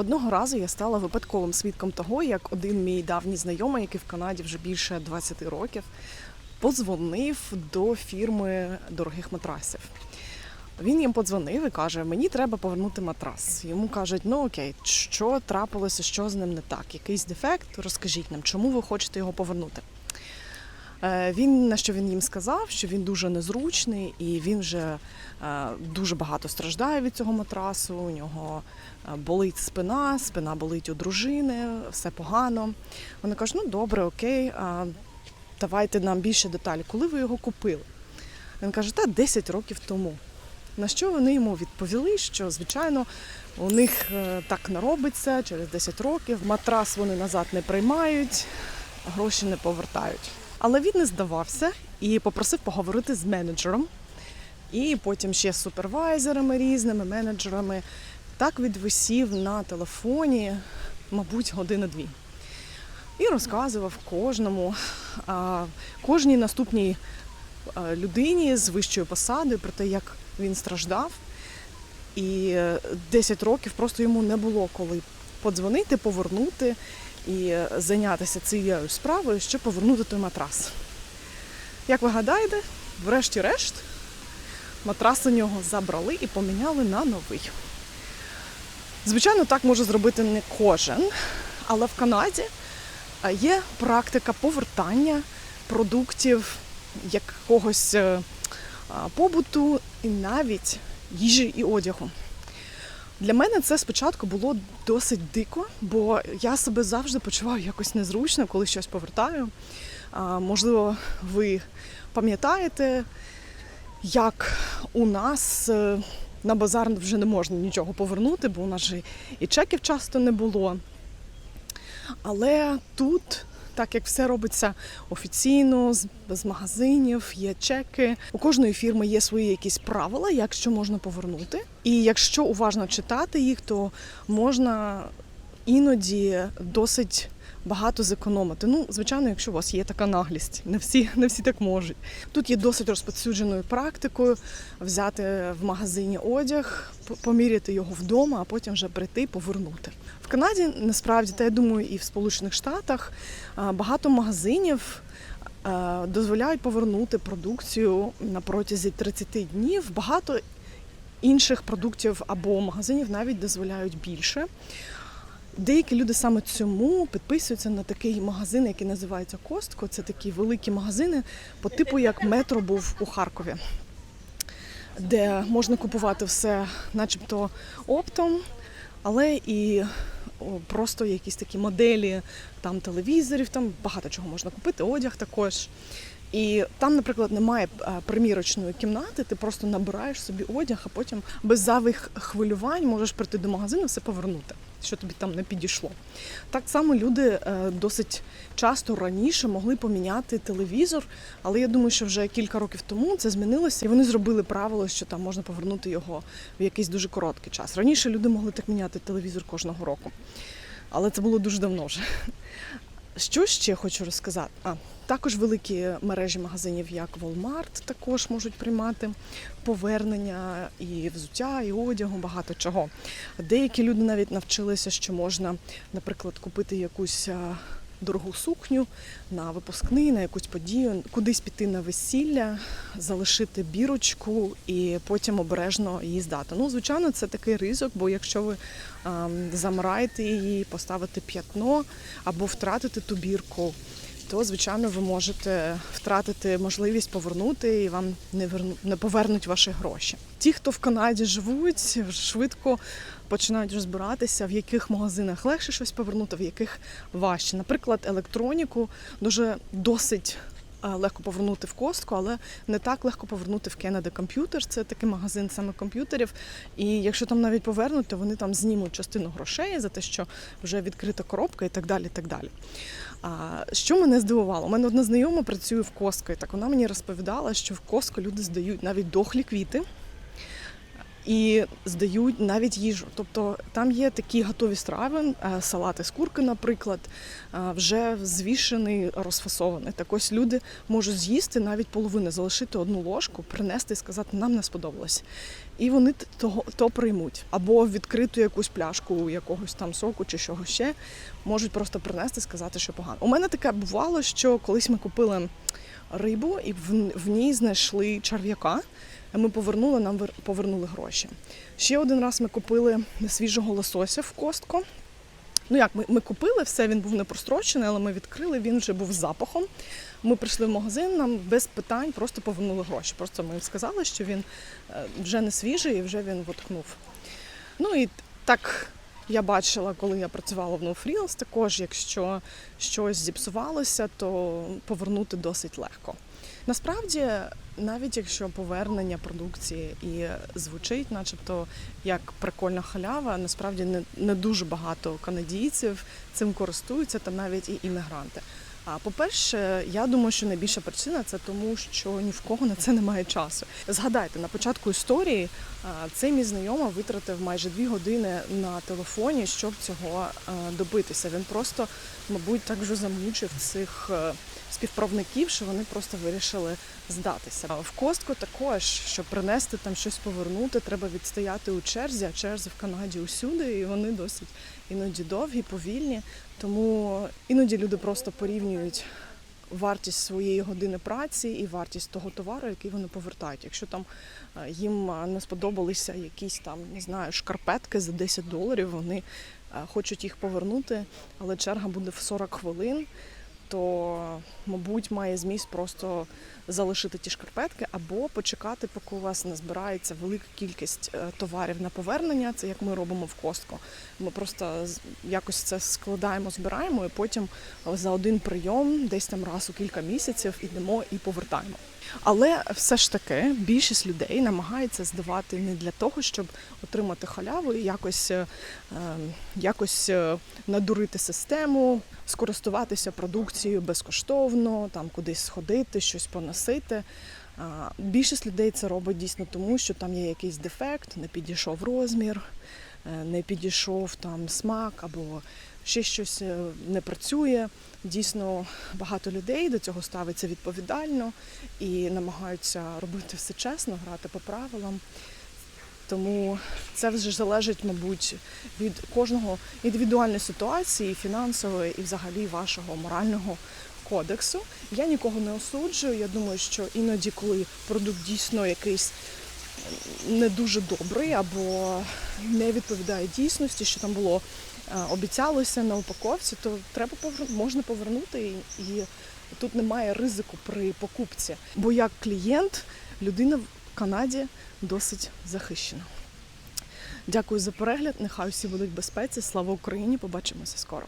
Одного разу я стала випадковим свідком того, як один мій давній знайомий, який в Канаді вже більше 20 років, подзвонив до фірми дорогих матрасів. Він їм подзвонив і каже: Мені треба повернути матрас. Йому кажуть, ну окей, що трапилося, що з ним не так? Якийсь дефект? Розкажіть нам, чому ви хочете його повернути? Е, Він на що він їм сказав, що він дуже незручний і він вже е, дуже багато страждає від цього матрасу. У нього е, болить спина, спина болить у дружини, все погано. Вони кажуть, ну добре, окей, давайте нам більше деталі. Коли ви його купили? Він каже, та 10 років тому. На що вони йому відповіли, що звичайно у них так не робиться через 10 років. Матрас вони назад не приймають, гроші не повертають. Але він не здавався і попросив поговорити з менеджером, і потім ще з супервайзерами різними менеджерами. Так відвисів на телефоні, мабуть, години-дві. І розказував кожному, кожній наступній людині з вищою посадою про те, як він страждав. І е, 10 років просто йому не було коли подзвонити, повернути і е, зайнятися цією справою, щоб повернути той матрас. Як ви гадаєте, врешті-решт матрас у нього забрали і поміняли на новий. Звичайно, так може зробити не кожен, але в Канаді е, є практика повертання продуктів якогось е, побуту і навіть їжі і одягу. Для мене це спочатку було досить дико, бо я себе завжди почуваю якось незручно, коли щось повертаю. А, можливо, ви пам'ятаєте, як у нас е, на базар вже не можна нічого повернути, бо у нас же і чеків часто не було. Але тут, так як все робиться офіційно, з- з магазинів, є чеки. У кожної фірми є свої якісь правила, як що можна повернути. І якщо уважно читати їх, то можна іноді досить багато зекономити. Ну, звичайно, якщо у вас є така наглість, не всі, не всі так можуть. Тут є досить розповсюдженою практикою взяти в магазині одяг, поміряти його вдома, а потім вже прийти і повернути. В Канаді насправді, та я думаю, і в Сполучених Штатах багато магазинів дозволяють повернути продукцію на протязі 30 днів. Багато інших продуктів або магазинів навіть дозволяють більше. Деякі люди саме цьому підписуються на такий магазин, який називається Костко. Це такі великі магазини, по типу як метро був у Харкові, де можна купувати все, начебто, оптом, але і просто якісь такі моделі там телевізорів, там багато чого можна купити, одяг також. І там, наприклад, немає е, примірочної кімнати, ти просто набираєш собі одяг, а потім без зайвих хвилювань можеш прийти до магазину все повернути, що тобі там не підійшло. Так само люди е, досить часто раніше могли поміняти телевізор, але я думаю, що вже кілька років тому це змінилося, і вони зробили правило, що там можна повернути його в якийсь дуже короткий час. Раніше люди могли так міняти телевізор кожного року, але це було дуже давно вже. Що ще хочу розказати? А також великі мережі магазинів, як Walmart, також можуть приймати повернення і взуття, і одягу, багато чого. Деякі люди навіть навчилися, що можна, наприклад, купити якусь дорогу сукню на випускний, на якусь подію, кудись піти на весілля, залишити бірочку і потім обережно її здати. Ну, звичайно, це такий ризик, бо якщо ви замираєте її, поставите п'ятно або втратите ту бірку, то звичайно ви можете втратити можливість повернути і вам не верну, не повернуть ваші гроші. Ті, хто в Канаді живуть, швидко починають розбиратися, в яких магазинах легше щось повернути, в яких важче. Наприклад, електроніку дуже досить легко повернути в костку, але не так легко повернути в Кеннеди комп'ютер. Це такий магазин саме комп'ютерів. І якщо там навіть повернуть, то вони там знімуть частину грошей за те, що вже відкрита коробка і так далі. І так далі. А що мене здивувало? У мене одна знайома працює в Костко, і так вона мені розповідала, що в Костко люди здають навіть дохлі квіти. І здають навіть їжу. Тобто там є такі готові страви, е, салати з курки, наприклад, е, вже звішений, розфасований. Так ось люди можуть з'їсти навіть половину, залишити одну ложку, принести і сказати, нам не сподобалось. І вони того то приймуть. Або відкриту якусь пляшку якогось там соку чи чого ще можуть просто принести, сказати, що погано. У мене таке бувало, що колись ми купили рибу і в, ній знайшли черв'яка. Ми повернули, нам вер- повернули гроші. Ще один раз ми купили свіжого лосося в костку. Ну як, ми, ми купили все, він був не прострочений, але ми відкрили, він вже був запахом. Ми прийшли в магазин, нам без питань просто повернули гроші. Просто ми їм сказали, що він е, вже не свіжий і вже він витхнув. Ну і так я бачила, коли я працювала в No також якщо щось зіпсувалося, то повернути досить легко. Насправді, навіть якщо повернення продукції і звучить, начебто як прикольна халява, насправді не, не дуже багато канадійців цим користуються, та навіть і іммігранти. А по-перше, я думаю, що найбільша причина це тому, що ні в кого на це немає часу. Згадайте, на початку історії цей мій знайома витратив майже дві години на телефоні, щоб цього добитися. Він просто, мабуть, так вже замучив цих е, співправників, що вони просто вирішили здатися. В костку також, щоб принести там щось повернути, треба відстояти у черзі, а черзи в Канаді усюди, і вони досить іноді довгі, повільні. Тому іноді люди просто порівнюють вартість своєї години праці і вартість того товару, який вони повертають. Якщо там е, їм е, не сподобалися якісь там, не знаю, шкарпетки за 10 доларів, вони е, хочуть їх повернути, але черга буде в 40 хвилин. То, мабуть, має зміст просто залишити ті шкарпетки або почекати, поки у вас не збирається велика кількість е, товарів на повернення. Це як ми робимо в костку. Ми просто якось це складаємо, збираємо і потім за один прийом, десь там раз у кілька місяців, ідемо і повертаємо. Але все ж таки більшість людей намагається здавати не для того, щоб отримати халяву і якось, е, е, якось е, надурити систему, скористуватися продукцією безкоштовно, там кудись сходити, щось поносити. А, Більшість людей це робить дійсно тому, що там є якийсь дефект, не підійшов розмір, е, не підійшов там смак або ще щось е, не працює. Дійсно, багато людей до цього ставиться відповідально і намагаються робити все чесно, грати по правилам. Тому це вже залежить, мабуть, від кожного індивідуальної ситуації, фінансової і взагалі вашого морального кодексу. Я нікого не осуджую. Я думаю, що іноді, коли продукт дійсно якийсь не дуже добрий або не відповідає дійсності, що там було обіцялося на упаковці, то треба повер... можна повернути і, і тут немає ризику при покупці. Бо як клієнт людина в Канаді досить захищена. Дякую за перегляд. Нехай усі будуть в безпеці. Слава Україні! Побачимося скоро.